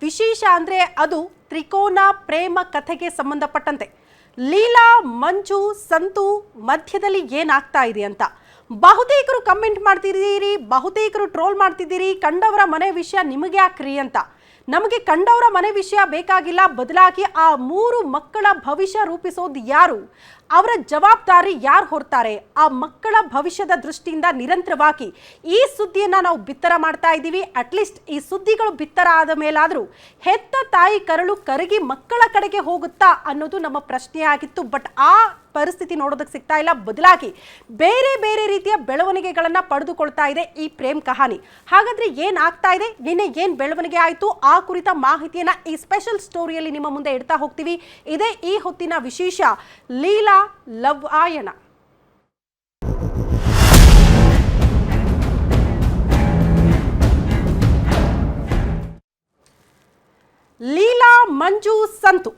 ವಿಶೇಷ ಅಂದ್ರೆ ಅದು ತ್ರಿಕೋನ ಪ್ರೇಮ ಕಥೆಗೆ ಸಂಬಂಧಪಟ್ಟಂತೆ. ಲೀಲಾ, ಮಂಜು, ಸಂತು ಮಧ್ಯದಲ್ಲಿ ಏನಾಗ್ತಾ ಇದೆ ಅಂತ. ಬಹುತೇಕರು ಕಮೆಂಟ್ ಮಾಡ್ತಿದ್ದೀರಿ, ಬಹುತೇಕರು ಟ್ರೋಲ್ ಮಾಡ್ತಿದ್ದೀರಿ, ಕಂಡವರ ಮನೆ ವಿಷಯ ನಿಮಗೆ ಯಾಕ್ರಿ ಅಂತ. ನಮಗೆ ಕಂಡವರ ಮನೆ ವಿಷಯ ಬೇಕಾಗಿಲ್ಲ, ಬದಲಾಗಿ ಆ ಮೂರು ಮಕ್ಕಳ ಭವಿಷ್ಯ ರೂಪಿಸೋದು ಯಾರು? ಅವರ ಜವಾಬ್ದಾರಿ ಯಾರು ಹೊರ್ತಾರೆ? ಆ ಮಕ್ಕಳ ಭವಿಷ್ಯದ ದೃಷ್ಟಿಯಿಂದ ನಿರಂತರವಾಗಿ ಈ ಸುದ್ದಿಯನ್ನ ನಾವು ಬಿತ್ತರ ಮಾಡ್ತಾ ಇದ್ದೀವಿ. ಅಟ್ಲೀಸ್ಟ್ ಈ ಸುದ್ದಿಗಳು ಬಿತ್ತರ ಆದ ಮೇಲಾದರೂ ಹೆತ್ತ ತಾಯಿ ಕರಳು ಕರಗಿ ಮಕ್ಕಳ ಕಡೆಗೆ ಹೋಗುತ್ತಾ ಅನ್ನೋದು ನಮ್ಮ ಪ್ರಶ್ನೆ ಆಗಿತ್ತು. ಬಟ್ ಆ ಪರಿಸ್ಥಿತಿ ನೋಡೋದಕ್ಕೆ ಸಿಗ್ತಾ ಇಲ್ಲ. ಬದಲಾಗಿ ಬೇರೆ ಬೇರೆ ರೀತಿಯ ಬೆಳವಣಿಗೆಗಳನ್ನ ಪಡೆದುಕೊಳ್ತಾ ಇದೆ ಈ ಪ್ರೇಮ್ ಕಹಾನಿ. ಹಾಗಾದ್ರೆ ಏನಾಗ್ತಾ ಇದೆ? ನಿನ್ನೆ ಏನ್ ಬೆಳವಣಿಗೆ ಆಯಿತು? ಆ ಕುರಿತ ಮಾಹಿತಿಯನ್ನ ಈ ಸ್ಪೆಷಲ್ ಸ್ಟೋರಿಯಲ್ಲಿ ನಿಮ್ಮ ಮುಂದೆ ಇಡ್ತಾ ಹೋಗ್ತೀವಿ. ಇದೇ ಈ ಹೊತ್ತಿನ ವಿಶೇಷ ಲೀಲಾ ಲವ್ ಆಯಣ. ಲೀಲಾ, ಮಂಜು, ಸಂತು.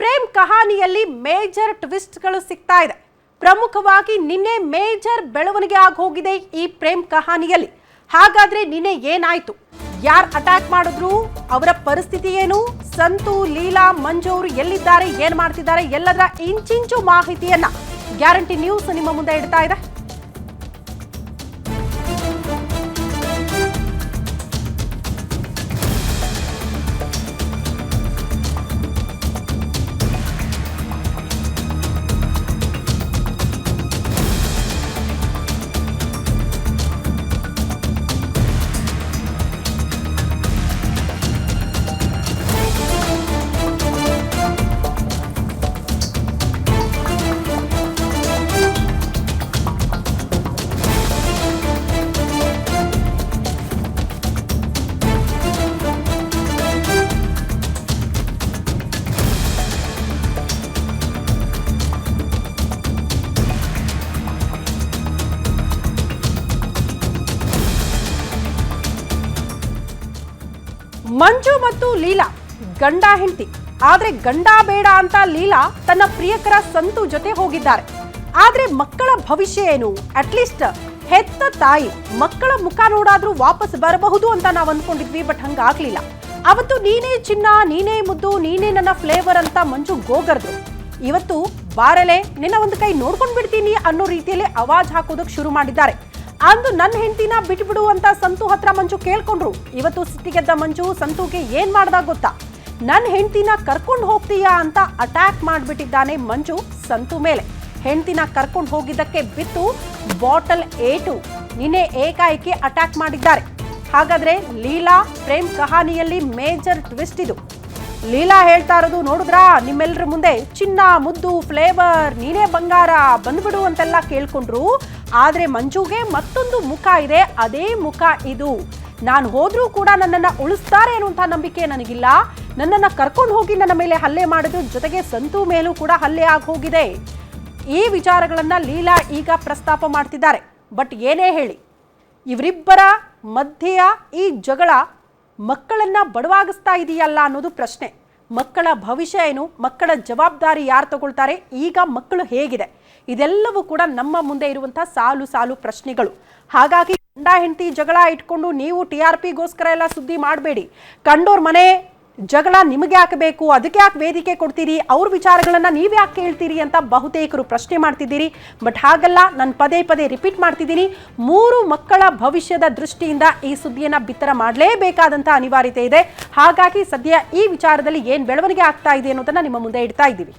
ಪ್ರೇಮ್ ಕಹಾನಿಯಲ್ಲಿ ಮೇಜರ್ ಟ್ವಿಸ್ಟ್ಗಳು ಸಿಗ್ತಾ ಇದೆ. ಪ್ರಮುಖವಾಗಿ ನಿನ್ನೆ ಮೇಜರ್ ಬೆಳವಣಿಗೆ ಆಗಿ ಹೋಗಿದೆ ಈ ಪ್ರೇಮ್ ಕಹಾನಿಯಲ್ಲಿ. ಹಾಗಾದ್ರೆ ನಿನ್ನೆ ಏನಾಯ್ತು? ಯಾರು ಅಟ್ಯಾಕ್ ಮಾಡಿದ್ರು? ಅವರ ಪರಿಸ್ಥಿತಿ ಏನು? ಸಂತು, ಲೀಲಾ, ಮಂಜು ಅವರು ಎಲ್ಲಿದ್ದಾರೆ? ಏನ್ ಮಾಡ್ತಿದ್ದಾರೆ? ಎಲ್ಲದರ ಇಂಚಿಂಚು ಮಾಹಿತಿಯನ್ನ ಗ್ಯಾರಂಟಿ ನ್ಯೂಸ್ ನಿಮ್ಮ ಮುಂದೆ ಇಡ್ತಾ ಇದೆ. ಮಂಜು ಮತ್ತು ಲೀಲಾ. ಗಂಡ ಹೆಂಡತಿ. ಆದ್ರೆ ಗಂಡ ಬೇಡ ಅಂತ ಲೀಲಾ ತನ್ನ ಪ್ರಿಯಕರ ಸಂತು ಜೊತೆ ಹೋಗಿದ್ದಾರೆ. ಆದ್ರೆ ಮಕ್ಕಳ ಭವಿಷ್ಯ ಏನು? ಅಟ್ಲೀಸ್ಟ್ ಹೆತ್ತ ತಾಯಿ ಮಕ್ಕಳ ಮುಖ ನೋಡಾದ್ರೂ ವಾಪಸ್ ಬರಬಹುದು ಅಂತ ನಾವು ಅಂದ್ಕೊಂಡಿದ್ವಿ ಬಟ್ ಹಂಗಾಗ್ಲಿಲ್ಲ. ಅವತ್ತು ನೀನೇ ಚಿನ್ನ, ನೀನೇ ಮುದ್ದು, ನೀನೇ ನನ್ನ ಫ್ಲೇವರ್ ಅಂತ ಮಂಜು ಗೋಗರ್ದು ಇವತ್ತು ಬಾರಲೆ, ನಿನ್ನ ಒಂದು ಕೈ ನೋಡ್ಕೊಂಡ್ಬಿಡ್ತೀನಿ ಅನ್ನೋ ರೀತಿಯಲ್ಲಿ ಅವಾಜ್ ಹಾಕೋದಕ್ಕೆ ಶುರು ಮಾಡಿದ್ದಾರೆ. ಅಂದು ನನ್ನ ಹೆಂಡತಿನ ಬಿಟ್ಬಿಡು ಅಂತ ಸಂತು ಹತ್ರ ಮಂಜು ಕೇಳ್ಕೊಂಡ್ರು. ಇವತ್ತು ಸಿಟ್ಟಿಗೆದ್ದ ಮಂಜು ಸಂತುಗೆ ಏನ್ ಮಾಡ್ದ ಗೊತ್ತಾ? ನನ್ನ ಹೆಂಡತಿನ ಕರ್ಕೊಂಡು ಹೋಗ್ತೀಯಾ ಅಂತ ಅಟ್ಯಾಕ್ ಮಾಡಿಬಿಟ್ಟಿದ್ದಾನೆ ಮಂಜು ಸಂತು ಮೇಲೆ. ಹೆಂಡತಿನ ಕರ್ಕೊಂಡು ಹೋಗಿದ್ದಕ್ಕೆ ಬಿತ್ತು ಬಾಟಲ್ ಏಟು. ನಿನ್ನೆ ಏಕಾಏಕಿ ಅಟ್ಯಾಕ್ ಮಾಡಿದ್ದಾರೆ. ಹಾಗಾದ್ರೆ ಲೀಲಾ ಪ್ರೇಮ್ ಕಹಾನಿಯಲ್ಲಿ ಮೇಜರ್ ಟ್ವಿಸ್ಟ್ ಇದು. ಲೀಲಾ ಹೇಳ್ತಾ ಇರೋದು ನೋಡಿದ್ರಾ? ನಿಮ್ಮೆಲ್ಲರ ಮುಂದೆ ಚಿನ್ನ, ಮುದ್ದು ಫ್ಲೇವರ್ ನೀನೇ ಬಂಗಾರ ಬಂದ್ಬಿಡು ಅಂತೆಲ್ಲ ಕೇಳ್ಕೊಂಡ್ರು. ಆದ್ರೆ ಮಂಜುಗೆ ಮತ್ತೊಂದು ಮುಖ ಇದೆ. ಅದೇ ಮುಖ ಇದು. ನಾನು ಹೋದರೂ ಕೂಡ ನನ್ನನ್ನು ಉಳಿಸ್ತಾರೆ ಅನ್ನುವಂಥ ನಂಬಿಕೆ ನನಗಿಲ್ಲ. ನನ್ನನ್ನು ಕರ್ಕೊಂಡು ಹೋಗಿ ನನ್ನ ಮೇಲೆ ಹಲ್ಲೆ ಮಾಡಿದ್ರು ಜೊತೆಗೆ ಸಂತು ಮೇಲೂ ಕೂಡ ಹಲ್ಲೆ ಆಗಿ ಹೋಗಿದೆ. ಈ ವಿಚಾರಗಳನ್ನು ಲೀಲಾ ಈಗ ಪ್ರಸ್ತಾಪ ಮಾಡ್ತಿದ್ದಾರೆ. ಬಟ್ ಏನೇ ಹೇಳಿ, ಇವರಿಬ್ಬರ ಮಧ್ಯೆಯ ಈ ಜಗಳ ಮಕ್ಕಳನ್ನು ಬಡವಾಗಿಸ್ತಾ ಇದೆಯಲ್ಲ ಅನ್ನೋದು ಪ್ರಶ್ನೆ. ಮಕ್ಕಳ ಭವಿಷ್ಯ ಏನು, ಮಕ್ಕಳ ಜವಾಬ್ದಾರಿ ಯಾರು ತಗೊಳ್ತಾರೆ, ಈಗ ಮಕ್ಕಳು ಹೇಗಿದೆ. ಇದೆಲ್ಲವೂ ಕೂಡ ನಮ್ಮ ಮುಂದೆ ಇರುವಂಥ ಸಾಲು ಸಾಲು ಪ್ರಶ್ನೆಗಳು. ಹಾಗಾಗಿ ಗಂಡ ಹೆಂಡತಿ ಜಗಳ ಇಟ್ಕೊಂಡು ನೀವು ಟಿ ಆರ್ ಪಿಗೋಸ್ಕರ ಎಲ್ಲ ಸುದ್ದಿ ಮಾಡಬೇಡಿ. ಕಂಡೋರ್ ಮನೆ ಜಗಳ ನಿಮಗೆ ಯಾಕೆ ಬೇಕು? ಅದಕ್ಕೆ ಯಾಕೆ ವೇದಿಕೆ ಕೊಡ್ತೀರಿ? ಅವ್ರ ವಿಚಾರಗಳನ್ನು ನೀವು ಯಾಕೆ ಕೇಳ್ತೀರಿ ಅಂತ ಬಹುತೇಕರು ಪ್ರಶ್ನೆ ಮಾಡ್ತಿದ್ದೀರಿ. ಬಟ್ ಹಾಗಲ್ಲ, ನಾನು ಪದೇ ಪದೇ ರಿಪೀಟ್ ಮಾಡ್ತಿದ್ದೀನಿ. ಮೂರು ಮಕ್ಕಳ ಭವಿಷ್ಯದ ದೃಷ್ಟಿಯಿಂದ ಈ ಸುದ್ದಿಯನ್ನ ಬಿತ್ತರ ಮಾಡಲೇಬೇಕಾದಂಥ ಅನಿವಾರ್ಯತೆ ಇದೆ. ಹಾಗಾಗಿ ಸದ್ಯ ಈ ವಿಚಾರದಲ್ಲಿ ಏನು ಬೆಳವಣಿಗೆ ಆಗ್ತಾ ಇದೆ ಅನ್ನೋದನ್ನ ನಿಮ್ಮ ಮುಂದೆ ಇಡ್ತಾ ಇದ್ದೀವಿ.